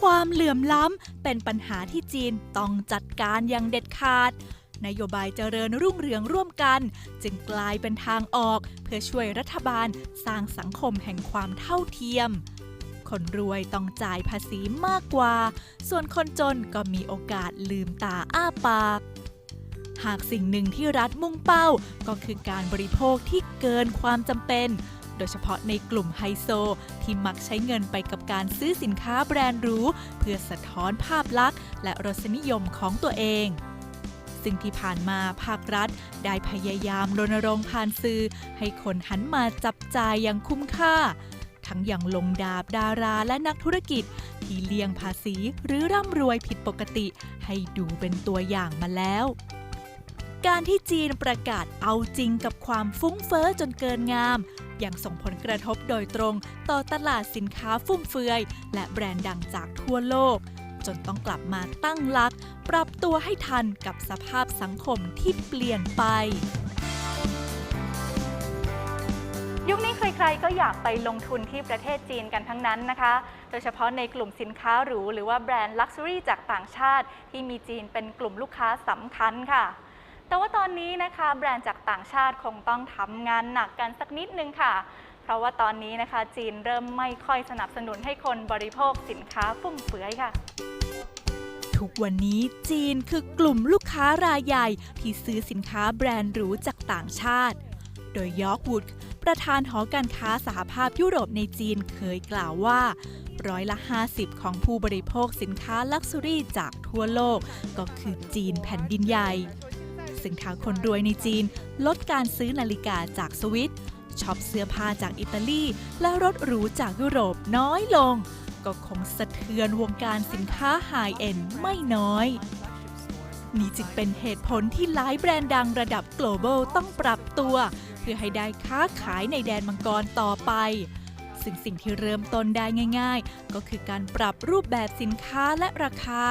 ความเหลื่อมล้ำ เป็นปัญหาที่จีนต้องจัดการอย่างเด็ดขาด นโยบายเจริญรุ่งเรืองร่วมกัน จึงกลายเป็นทางออก เพื่อช่วยรัฐบาลสร้างสังคมแห่งความเท่าเทียม คนรวยต้องจ่ายภาษีมากกว่า ส่วนคนจนก็มีโอกาสลืมตาอ้าปากหากสิ่งหนึ่งที่รัฐมุ่งเป้าก็คือการบริโภคที่เกินความจำเป็น โดยเฉพาะในกลุ่มไฮโซ ที่มักใช้เงินไปกับการซื้อสินค้าแบรนด์หรูเพื่อสะท้อนภาพลักษณ์ และรสนิยมของตัวเองซึ่งที่ผ่านมาภาครัฐได้พยายามรณรงค์ผ่านสื่อ ให้คนหันมาจับจ่ายอย่างคุ้มค่า ทั้งอย่างลงดาบดาราและนักธุรกิจ ที่เลี่ยงภาษีหรือร่ำรวยผิดปกติ ให้ดูเป็นตัวอย่างมาแล้ว การที่จีนประกาศเอาจริงกับความฟุ้งเฟ้อจนเกินงาม ยังส่งผลกระทบโดยตรงต่อตลาดสินค้าฟุ่มเฟือย และแบรนด์ดังจากทั่วโลก จนต้องกลับมาตั้งหลัก ปรับตัวให้ทันกับสภาพสังคมที่เปลี่ยนไปยุคนี้ใครๆ ก็อยากไปลงทุนที่ประเทศจีนกันทั้งนั้นนะคะ โดยเฉพาะในกลุ่มสินค้าหรู หรือว่าแบรนด์ลักชัวรี่จากต่างชาติ ที่มีจีนเป็นกลุ่มลูกค้าสำคัญค่ะ แต่ว่าตอนนี้นะคะแบรนด์จากต่างชาติคงต้องทำงานหนักกันสักนิดนึงค่ะ เพราะว่าตอนนี้นะคะ จีนเริ่มไม่ค่อยสนับสนุนให้คนบริโภคสินค้าฟุ่มเฟือยค่ะทุกวันนี้จีนคือกลุ่มลูกค้ารายใหญ่ที่ซื้อสินค้าแบรนด์หรูจากต่างชาติ โดยยอร์กวูดประธานหอการค้าสหภาพยุโรปในจีนเคยกล่าวว่า ร้อยละ 50 ของผู้บริโภคสินค้าลักซ์รี่จากทั่วโลก ก็คือจีนแผ่นดินใหญ่ ซึ่งทางคนรวยในจีน ลดการซื้อนาฬิกาจากสวิตช็อปเสื้อผ้าจากอิตาลี และรถหรูจากยุโรปน้อยลง ก็คงสะเทือนวงการสินค้าไฮเอ็นไม่น้อย นี่จึงเป็นเหตุผลที่หลายแบรนด์ดังระดับ global ต้องปรับตัว เพื่อให้ได้ค้าขายในแดนมังกรต่อไป ซึ่งสิ่งที่เริ่มต้นได้ง่าย ๆ ก็คือการปรับรูปแบบสินค้าและราคา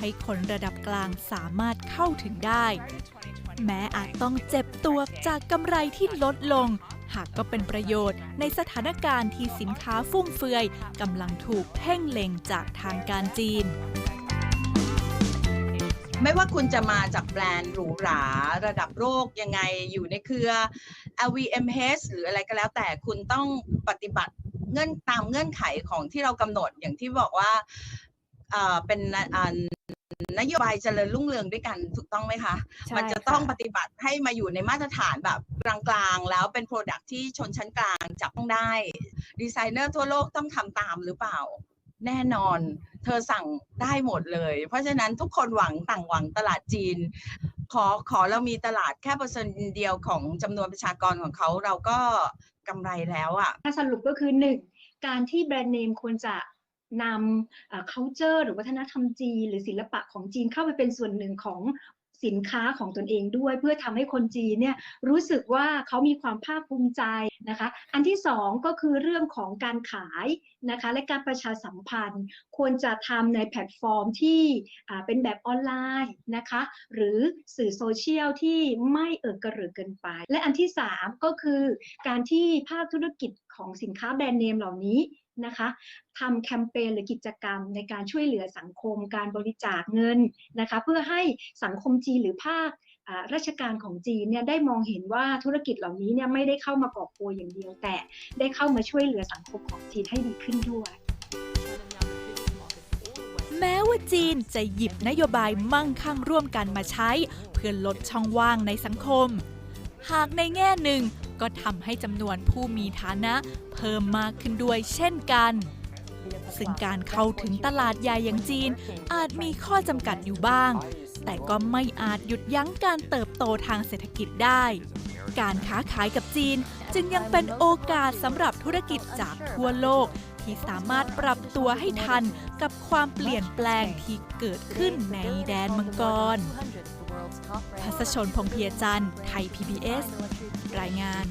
ให้คนระดับกลางสามารถเข้าถึงได้ แม้อาจต้องเจ็บตัวจากกำไรที่ลดลง หากก็เป็นประโยชน์ในสถานการณ์ที่สินค้าฟุ่มเฟือยกำลังถูกเพ่งเล็งจากทางการจีนไม่ว่าคุณจะมาจากแบรนด์หรูหราระดับโลกยังไงอยู่ในเครือ LVMH หรืออะไรก็แล้วแต่คุณต้องปฏิบัติ เงื่อนตามเงื่อนไขของที่เรากำหนดอย่างที่บอกว่าเอ่อเป็นอ่านโยบายเจริญรุ่งเรืองด้วยกันถูกต้องไหมคะใช่มันจะค่ะต้องปฏิบัติให้มาอยู่ในมาตรฐานแบบกลางๆ แล้วเป็นโปรดักที่ชนชั้นกลางจับต้องได้ ดีไซเนอร์ทั่วโลกต้องทำตามหรือเปล่า แน่นอน เธอสั่งได้หมดเลย เพราะฉะนั้นทุกคนหวังต่างหวังตลาดจีน ขอขอเรามีตลาดแค่เปอร์เซ็นต์เดียวของจำนวนประชากรของเขาเราก็ กำไรแล้วอะถ้าสรุปก็คือหนึ่งการที่แบรนด์เนมควรจะนำ culture หรือวัฒนธรรมจีน หรือศิลปะของจีนเข้าไปเป็นส่วนหนึ่งของ สินค้าของตนเองด้วย เพื่อทำให้คนจีนเนี่ยรู้สึกว่าเขามีความภาคภูมิใจนะคะ อันที่สองก็คือเรื่องของการขายนะคะและการประชาสัมพันธ์ ควรจะทำในแพลตฟอร์มที่เป็นแบบออนไลน์นะคะหรือสื่อโซเชียลที่ไม่เอิกกระเริกเกินไป และอันที่สามก็คือการที่ภาคธุรกิจของสินค้าแบรนด์เนมเหล่านี้ นะคะทำแคมเปญหรือกิจกรรมในการช่วยเหลือสังคม การบริจาคเงินนะคะเพื่อให้สังคมจีนหรือภาคราชการของจีนเนี่ยได้มองเห็นว่าธุรกิจเหล่านี้เนี่ยไม่ได้เข้ามากอบโกยอย่างเดียว แต่ได้เข้ามาช่วยเหลือสังคมของจีนให้ดีขึ้นด้วย แม้ว่าจีนจะหยิบนโยบายมั่งคั่งร่วมกันมาใช้ เพื่อลดช่องว่างในสังคม หากในแง่หนึ่ง ก็ทำให้จำนวนผู้มีฐานะเพิ่มมากขึ้นด้วยเช่นกัน ซึ่งการเข้าถึงตลาดใหญ่อย่างจีน อาจมีข้อจำกัดอยู่บ้าง แต่ก็ไม่อาจหยุดยั้งการเติบโตทางเศรษฐกิจได้ การค้าขายกับจีนจึงยังเป็นโอกาสสำหรับธุรกิจจากทั่วโลก ที่สามารถปรับตัวให้ทันกับความเปลี่ยนแปลงที่เกิดขึ้นในแดนมังกรพัสชนพงษ์เพียจันทร์ไทย PBS รายงาน